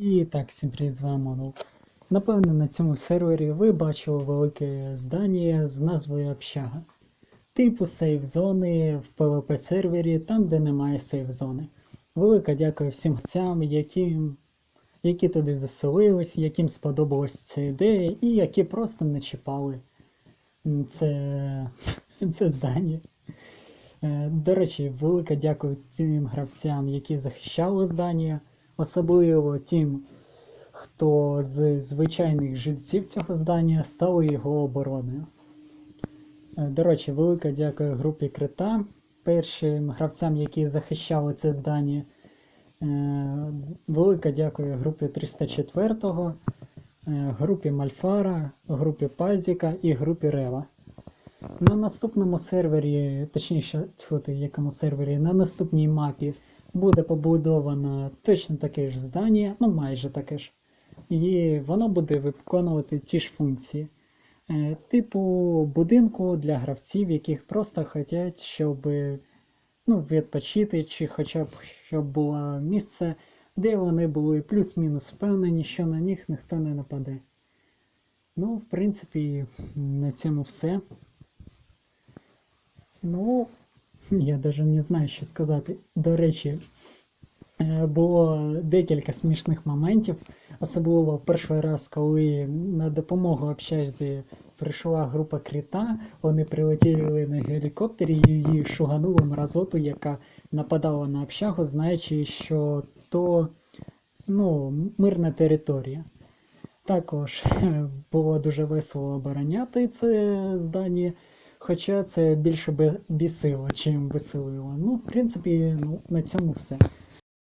І так, всім привіт, з вами Монол. Напевно, на цьому сервері ви бачили велике здання з назвою Общага. Типу сейф-зони в PvP сервері, там, де немає сейф-зони. Велика дякую всім гравцям, які, які туди заселились, яким сподобалась ця ідея, і які просто не чіпали це, це здання. Е, До речі, велика дякую тим гравцям, які захищали здання, особливо тим, хто з звичайних жильців цього здання стали його обороною. Е, До речі, велика дякую групі Крита, першим гравцям, які захищали це здання. Е, Велика дякую групі 304, е, групі Мальфара, групі Пазіка і групі Рева. На наступному сервері, точніше, якому сервері, на наступній мапі буде побудовано точно таке ж здання, ну майже таке ж. І воно буде виконувати ті ж функції. Е, Типу будинку для гравців, яких просто хочуть, щоб ну, відпочити, чи хоча б щоб було місце, де вони були плюс-мінус впевнені, що на них ніхто не нападе. Ну, в принципі, на цьому все. Ну, я навіть не знаю, що сказати. До речі, е, було декілька смішних моментів, особливо перший раз, коли на допомогу общазі прийшла група Кріта, вони прилетіли на гелікоптері і її шуганули мразоту, яка нападала на общагу, знаючи, що то ну, мирна територія. Також було дуже весело обороняти це здання. Хоча це більше бісило, чим веселило. Ну, в принципі, ну, на цьому все.